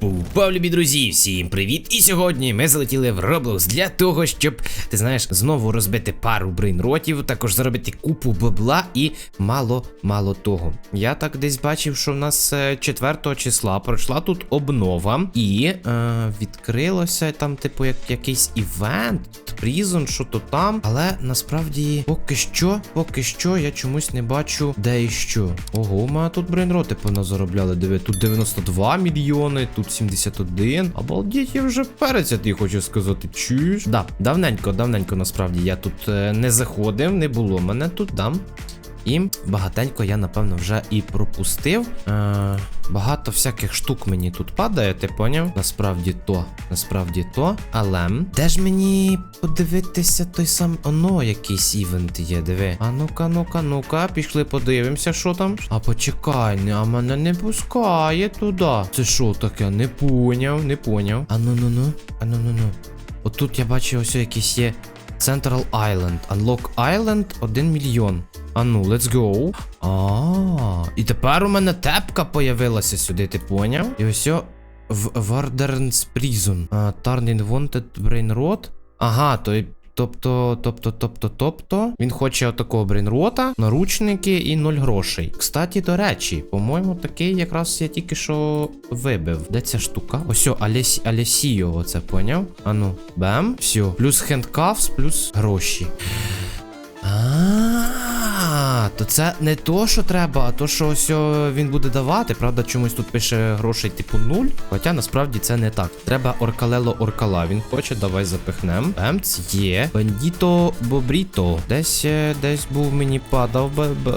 Пау-пау, любі друзі, всім привіт! І сьогодні ми залетіли в Roblox для того, щоб, ти знаєш, знову розбити пару брейнротів, також заробити купу бабла і мало-мало того. Я так десь бачив, що в нас е, 4 числа пройшла тут обнова, і е, відкрилося там, типу, як якийсь івент, прізон, що то там. Але насправді поки що, поки що я чомусь не бачу, де і що. Ого, у тут брейнроти поназаробляли. Диви, тут 92 мільйони, тут 71. Обалдіть, я вже я хочу сказати. Чуєш? Да, давненько, давненько насправді я тут е, не заходив, не було мене тут, дам. І багатенько я, напевно, вже і пропустив. Е, багато всяких штук мені тут падає, ти поняв? Насправді то, насправді то. Але де ж мені подивитися той сам. Оно, якийсь івент є, диви. А ну-ка, ну-ка, ну-ка, пішли подивимося, що там. А почекай, а мене не пускає туди. Це що таке? Не поняв, не поняв. А ну ну ну, а ну ну ну. Отут я бачу ось якийсь є Central Island. Unlock Island 1 мільйон. А ну, let's go. А, і тепер у мене тепка появилася сюди, ти поняв? І ось в Warden's Prison. А, Turning Wanted Brain Rot. Ага, то Тобто, тобто, тобто, тобто, він хоче отакого брейнрота, наручники і 0 грошей. Кстаті, до речі, по-моєму, такий якраз я тільки що вибив. Де ця штука? Ось Алесі, Алесіо, оце поняв? Ану, бем, все. Плюс хендкафс, плюс гроші. То це не то, що треба, а то, що ось він буде давати. Правда, чомусь тут пише грошей типу нуль. Хоча насправді це не так. Треба оркалело оркала. Він хоче, давай запихнем. Емц є. Бандіто Бобріто. Десь е, десь був мені падав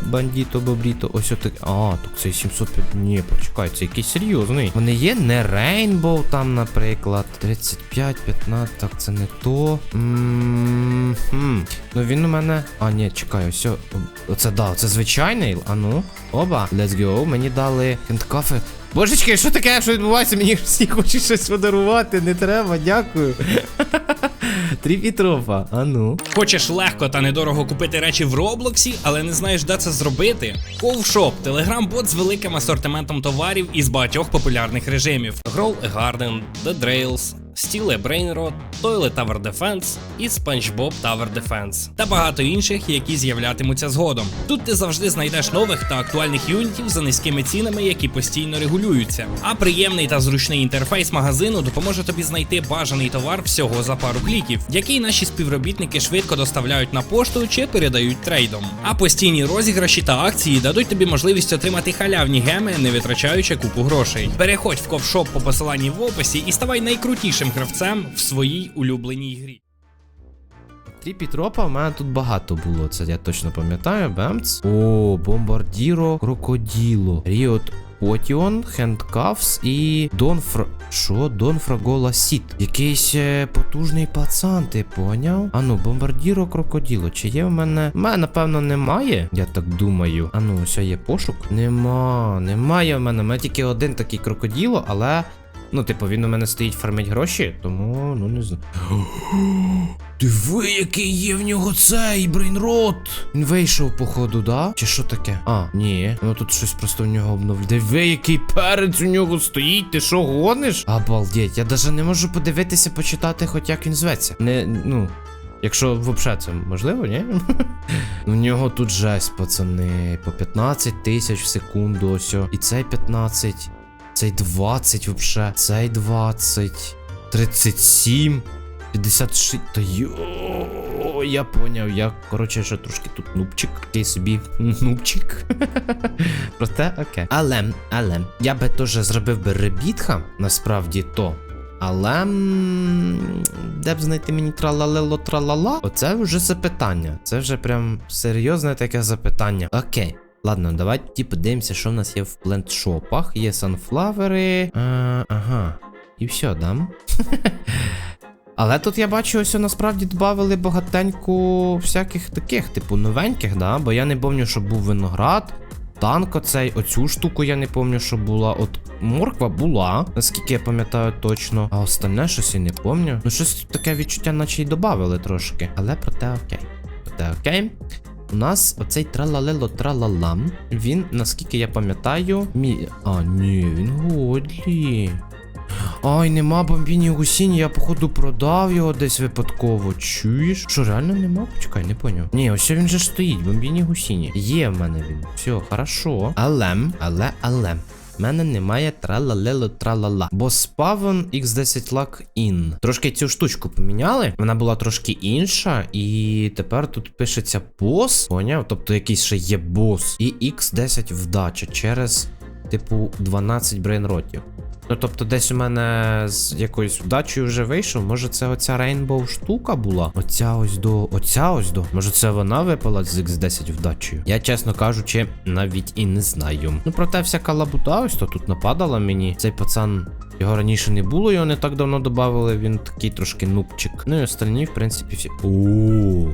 бандіто Бобріто. Ось отак. А, так це 705. Ні, почекай, це якийсь серйозний. Вони є не Рейнбоу там, наприклад. 35, 15, так це не то. М, хм. Ну він у мене. А, ні, чекай, ось. Оце да, це звичайний. А ну. Оба. Let's go. Мені дали хендкафи. Божечки, що таке, що відбувається? Мені всі хочуть щось подарувати. Не треба, дякую. Тріпітрофа, а ну. Хочеш легко та недорого купити речі в Роблоксі, але не знаєш, де це зробити? Ковшоп телеграм-бот з великим асортиментом товарів із багатьох популярних режимів: Grow a Garden, The Drails, Brain Rot, Toilet Tower Defense і SpongeBob Tower Defense та багато інших, які з'являтимуться згодом. Тут ти завжди знайдеш нових та актуальних юнітів за низькими цінами, які постійно регулюються. А приємний та зручний інтерфейс магазину допоможе тобі знайти бажаний товар всього за пару кліків, який наші співробітники швидко доставляють на пошту чи передають трейдом. А постійні розіграші та акції дадуть тобі можливість отримати халявні геми, не витрачаючи купу грошей. Переходь в ковшоп по посиланні в описі і ставай найкрутішим гравцем в своїй улюбленій грі. Тріпітропа в мене тут багато було, це я точно пам'ятаю. Бемц. О, бомбардіро, крокоділо. Ріот Потіон, Хендкафс і Донфра. Що? Донфрагола Сіт. Якийсь е, потужний пацан, ти поняв? Ану, бомбардіро крокоділо. Чи є в мене. Мене, напевно, немає. Я так думаю. Ану, ось є пошук. Нема, немає в мене. У мене тільки один такий крокоділо, але. Ну, типу, він у мене стоїть фармить гроші, тому ну не знаю. Диви, який є в нього цей брейнрот. Він вийшов, походу, да? Чи що таке? А, ні. Ну тут щось просто в нього обновлено. Диви, який перець у нього стоїть. Ти що гониш? Обалдеть, я навіть не можу подивитися, почитати, хоч як він зветься. Не, ну. Якщо взагалі це можливо, ні? У нього тут жесть, пацани. По 15 тисяч в секунду, ось. І цей 15, цей 20 вообще, цей 20, 37. 56. Та йо, я поняв, я, коротше, ще трошки тут нубчик. Такий собі нубчик. Проте окей. Але, але, я би теж зробив би ребітха, насправді то. Але де б знайти мені тралалело тралала? Оце вже запитання. Це вже прям серйозне таке запитання. Окей. Ладно, давайте подивимося, що в нас є в плентшопах. Є санфлавери. А, ага. І все, да? Але тут я бачу, ось насправді додали багатенько всяких таких, типу, новеньких, да? Бо я не пам'ятаю, що був виноград, танк оцей, оцю штуку я не пам'ятаю, що була. От морква була, наскільки я пам'ятаю точно. А остальне щось я не пам'ятаю. Ну, щось таке відчуття, наче й додали трошки. Але проте окей. Проте окей. У нас оцей тралалело тралалам. Він, наскільки я пам'ятаю, мі. А, ні, він годлі. Ай, нема бомбіні гусіні, я походу продав його десь випадково. Чуєш? Що, реально нема? Почекай, не поняв. Ні, ось він же стоїть, бомбіні гусіні. Є в мене він. Все, хорошо. Але, але, але. Мене немає тралалело тралала. Бо спавн X10 Lock In. Трошки цю штучку поміняли. Вона була трошки інша. І тепер тут пишеться бос. Поняв? Тобто якийсь ще є бос. І X10 вдача через, типу, 12 брейнротів. Ну, тобто, десь у мене з якоюсь вдачею вже вийшов. Може, це оця рейнбоу штука була? Оця ось до. Оця ось до. Може, це вона випала з X10 вдачею? Я, чесно кажучи, навіть і не знаю. Ну, проте всяка лабуда, ось то тут нападала мені. Цей пацан. Його раніше не було, його не так давно додавали. Він такий трошки нубчик. Ну і остальні, в принципі, всі. О.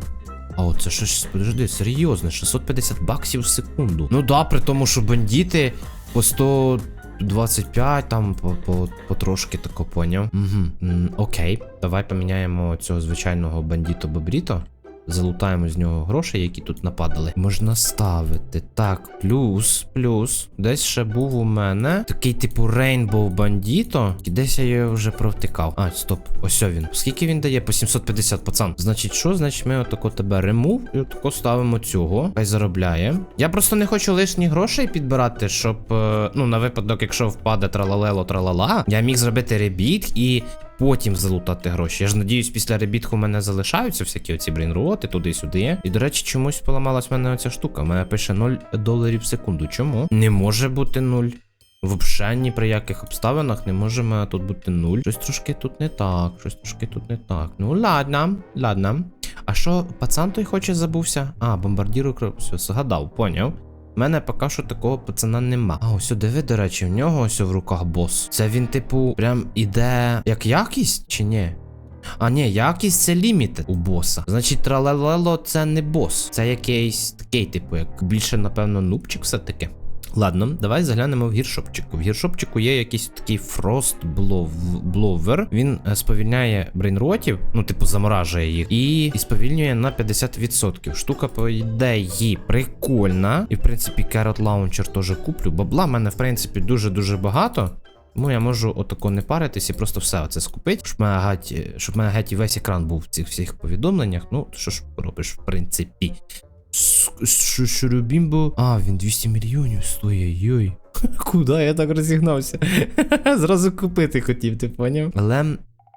А оце щось, подожди, серйозне, 650 баксів в секунду. Ну да, при тому, що бандити по 100 25 там по, по, потрошки тако поняв. Угу. Окей, давай поміняємо цього звичайного бандіто Бобріто. Залутаємо з нього гроші, які тут нападали. Можна ставити. Так, плюс, плюс. Десь ще був у мене такий типу Рейнбоу Бандіто. І десь я його вже провтикав. А, стоп, ось він. Скільки він дає? По 750 пацан. Значить, що? Значить, ми отако тебе ремув і отако ставимо цього. Хай заробляє. Я просто не хочу лишні грошей підбирати, щоб, е, ну, на випадок, якщо впаде тралалело тралала, я міг зробити ребіт і потім залутати гроші. Я ж надіюсь, після ребітку в мене залишаються всякі оці брейнроти туди-сюди. І, до речі, чомусь поламалась в мене оця штука. У мене пише 0 доларів в секунду. Чому? Не може бути 0. Взагалі ні при яких обставинах не може мене тут бути 0. Щось трошки тут не так, щось трошки тут не так. Ну ладно, ладно. А що, пацан той хоче забувся? А, бомбардіру кров. Все, згадав, поняв. У мене поки що такого пацана нема. А ось диви, до речі, в нього ось в руках бос. Це він, типу, прям іде як якість чи ні? А ні, якість це ліміт у боса. Значить, тралелело це не бос. Це якийсь такий, типу, як більше, напевно, нубчик все-таки. Ладно, давай заглянемо в гіршопчику. В гіршопчику є якийсь такий фрост бловер. Він е, сповільняє брейнротів, ну, типу, заморажує їх, і, і сповільнює на 50%. Штука, по ідеї, прикольна. І, в принципі, Carrot Launcher теж куплю. Бабла в мене, в принципі, дуже-дуже багато. Тому я можу отако не паритись і просто все оце скупити, щоб мене геть, щоб мене геть весь екран був в цих всіх повідомленнях. Ну, що ж робиш, в принципі. Шурубімбо. А, він 200 мільйонів стоїть, йой. Куди я так розігнався? Зразу купити хотів, ти поняв? Але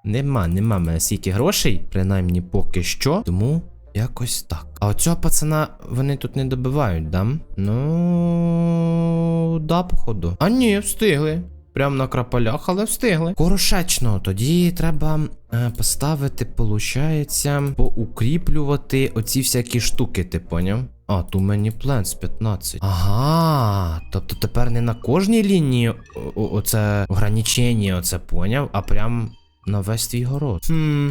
нема, нема мене стільки грошей, принаймні поки що. Тому якось так. А оцього пацана вони тут не добивають, да? Ну. Да, походу. А ні, встигли. Прям на крапалях, але встигли. Хорошечно, тоді треба е, поставити, получається, поукріплювати оці всякі штуки, ти поняв? А, too many plants 15. Ага, тобто тепер не на кожній лінії о- оце ограничення, оце поняв, а прям на весь твій город. Хм.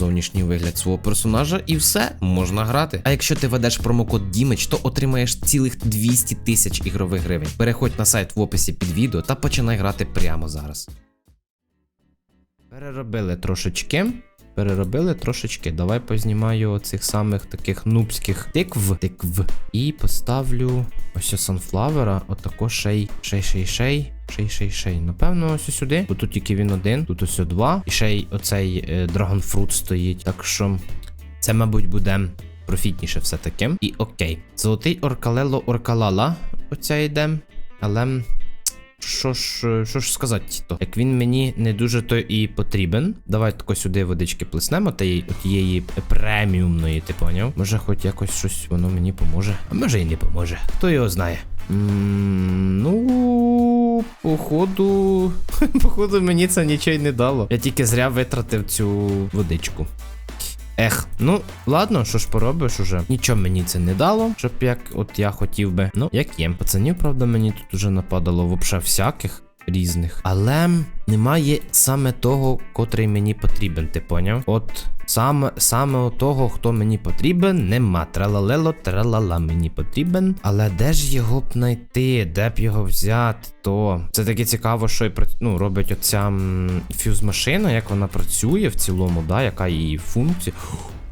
зовнішній вигляд свого персонажа і все можна грати. А якщо ти ведеш промокод Дімич, то отримаєш цілих 200 тисяч ігрових гривень. Переходь на сайт в описі під відео та починай грати прямо зараз. Переробили трошечки. Переробили трошечки. Давай познімаю оцих самих таких нубських тикв. Тикв. І поставлю ось санфлавера. Отако шей. Шей, шей, шей. Шей, шей, шей. Напевно, ось сюди. Бо тут тільки він один, тут ось два. І ще й оцей е, драгонфрут стоїть. Так що це, мабуть, буде профітніше все-таки. І окей. Золотий оркалело оркалала. Оця йде. Але. Що ж, що ж сказати, то як він мені не дуже то і потрібен. Давай тако сюди водички плеснемо тієї тієї преміумної, ти поняв? Може, хоч якось щось воно мені поможе. А може і не поможе. Хто його знає? М, Ну, походу. Походу, мені це нічого й не дало. Я тільки зря витратив цю водичку. Ех, ну ладно, що ж поробиш уже. Нічого мені це не дало, щоб як от я хотів би. Ну, як є. Пацанів, правда, мені тут уже нападало вообще всяких. Різних. Але немає саме того, котрий мені потрібен, ти поняв? От саме, саме того, хто мені потрібен, нема. Тралалело, тралала мені потрібен. Але де ж його б знайти? Де б його взяти? То це таке цікаво, що і ну, робить оця фюз-машина, як вона працює в цілому, да, яка її функція.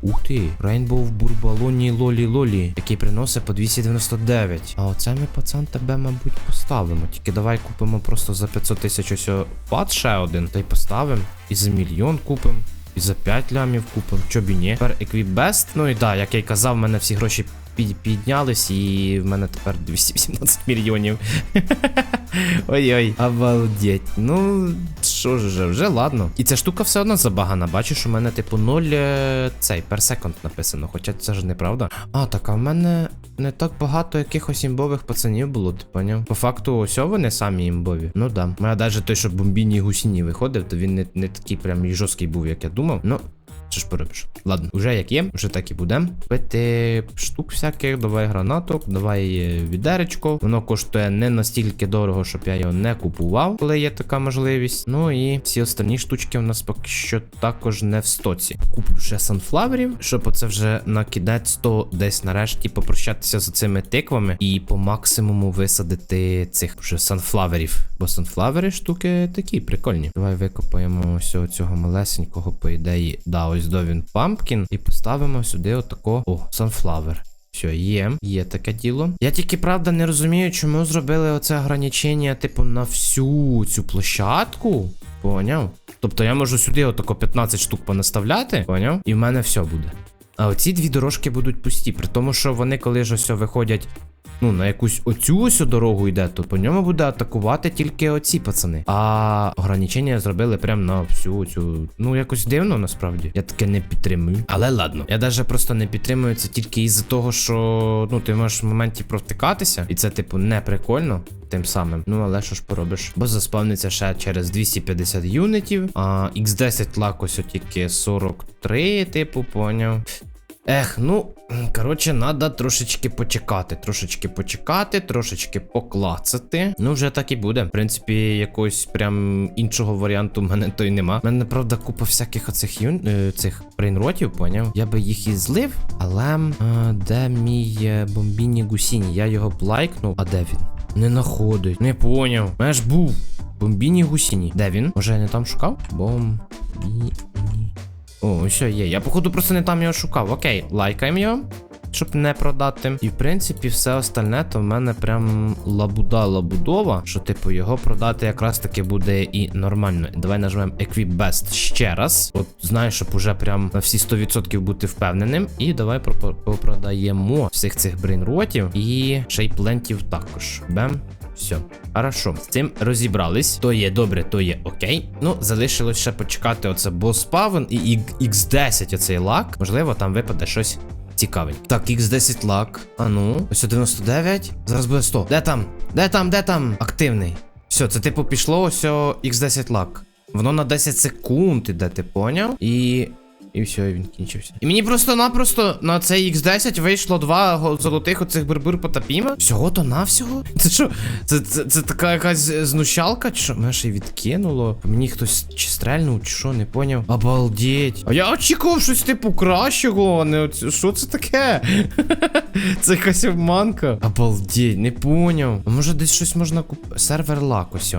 Ух ти, Рейнбоу в бурбалоні Лолі Лолі, який приносить по 299. А оце ми, пацан, тебе, мабуть, поставимо. Тільки давай купимо просто за 500 тисяч ось пад ще один, та й поставимо. І за мільйон купимо. І за 5 лямів купимо, Чобі ні. Тепер еквібест. Ну і да, як я й казав, в мене всі гроші піднялись, і в мене тепер 218 мільйонів. Ой-ой, обалдеть. Ну, що ж вже, вже ладно. І ця штука все одно забагана. Бачиш, у мене, типу, 0 е, цей second написано, хоча це ж неправда. А, так, а в мене не так багато якихось імбових пацанів було, ти поняв? По факту, ось вони самі імбові. Ну да. Мене навіть той, що бомбіні гусіні виходив, то він не, не такий прям і жорсткий був, як я думав. Ну. Що ж поробиш? Ладно, вже як є, вже так і буде. Пити штук всяких, давай гранаток, давай е, відеречко. Воно коштує не настільки дорого, щоб я його не купував, коли є така можливість. Ну і всі останні штучки у нас поки що також не в стоці. Куплю ще санфлаверів, щоб оце вже накидати 100 десь нарешті попрощатися з цими тиквами і по максимуму висадити цих вже санфлаверів. Бо санфлавери штуки такі прикольні. Давай викопаємо ось цього малесенького, по ідеї. Да, ось до він пампкін. І поставимо сюди отако. О, санфлавер. Все, є, є таке діло. Я тільки правда не розумію, чому зробили оце ограничення, типу, на всю цю площадку. Поняв? Тобто я можу сюди отако 15 штук понаставляти, поняв? І в мене все буде. А оці дві дорожки будуть пусті, при тому, що вони, коли ж ось виходять ну, на якусь оцю ось дорогу йде, то по ньому буде атакувати тільки оці пацани. А ограничення зробили прям на всю цю. Ну, якось дивно насправді. Я таке не підтримую. Але ладно. Я навіть просто не підтримую це тільки із-за того, що ну, ти можеш в моменті провтикатися, і це, типу, не прикольно. Тим самим, ну але що ж поробиш? Бо заспавниться ще через 250 юнітів. А X10 лак тільки 43, типу, поняв. Ех, ну, коротше, надо трошечки почекати. Трошечки почекати, трошечки поклацати. Ну, вже так і буде. В принципі, якогось прям іншого варіанту в мене то й нема. У мене, правда, купа всяких оцих юн... е, цих брейнротів, поняв? Я би їх і злив, але е, де мій е, бомбіні гусіні? Я його б лайкнув, а де він? Не находить. Не поняв. Мене ж був. Бомбіні гусіні. Де він? Може я не там шукав? Бомбіні. О, ось є. Я, походу, просто не там його шукав. Окей, лайкаємо його. Щоб не продати. І в принципі, все остальне, то в мене прям лабуда лабудова, що, типу, його продати якраз таки буде і нормально. Давай нажмемо Equip Best ще раз. От знаєш, щоб уже прям на всі 100% бути впевненим. І давай попродаємо всіх цих брейнротів і шейплентів також. Бем. Все, хорошо, з цим розібрались. То є добре, то є окей. Ну, залишилось ще почекати оце бос павен і X10 оцей лак. Можливо, там випаде щось цікавеньке. Так, X10 лак. А ну, ось 99. Зараз буде 100. Де там? Де там, де там? Активний. Все, це типу пішло ось X10 лак. Воно на 10 секунд іде, ти поняв? І. І все, він кінчився. І мені просто-напросто на цей X10 вийшло два золотих оцих бурбур потапіма. Всього то навсього? Це що? Це, це, це така якась знущалка? Чи що? Мене ще й відкинуло. Мені хтось чи стрельнув, чи що, не поняв. Обалдеть. А я очікував щось типу кращого, не. Що це таке? це якась обманка. Обалдеть, не поняв. А може десь щось можна купити? Сервер лак ось.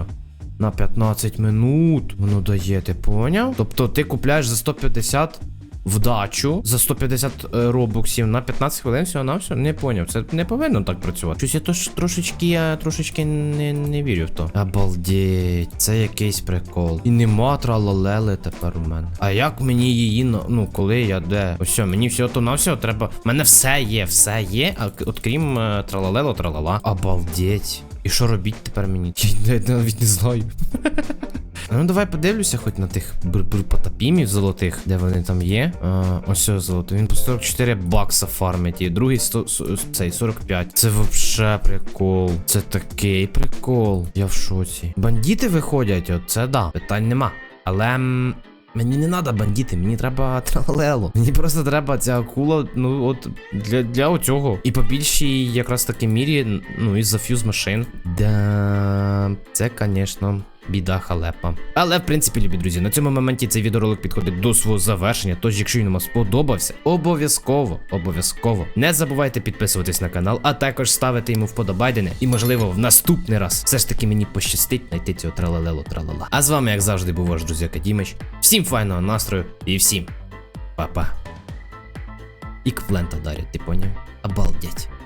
На 15 минут воно дає, ти поняв? Тобто ти купляєш за 150 вдачу за 150 е, робоксів на 15 хвилин всього на все. Не поняв. Це не повинно так працювати. Щось я тож трошечки, я трошечки не, не вірю в то. Обалдеть, це якийсь прикол. І нема тралалели тепер у мене. А як мені її ну коли я де? Ось мені всього то на всього треба. У мене все є, все є, а от крім е, тралалело, тралала. Обалдеть. І що робіть тепер мені? Я навіть- не знаю. Ну, давай подивлюся хоч на тих потапімів золотих, де вони там є. А, ось ось золото. Він по 44 бакса фармить, і другий 100, с- цей 45. Це вообще прикол. Це такий прикол. Я в шоці. Бандити виходять, от це да. Питань нема. Але. Мені не треба бандити, мені треба тралело. Мені просто треба ця акула, ну от для, для оцього. І по більшій якраз таки мірі, ну із за фьюз машин. Да, це, звісно. Біда халепа. Але в принципі, любі друзі, на цьому моменті цей відеоролик підходить до свого завершення. Тож, якщо він вам сподобався, обов'язково, обов'язково не забувайте підписуватись на канал, а також ставити йому вподобайдене. І можливо, в наступний раз все ж таки мені пощастить знайти цього тралалело тралала. А з вами, як завжди, був ваш друзі Дімич. Всім файного настрою і всім па-па. І квлента дарять, ти поняв? Обалдеть.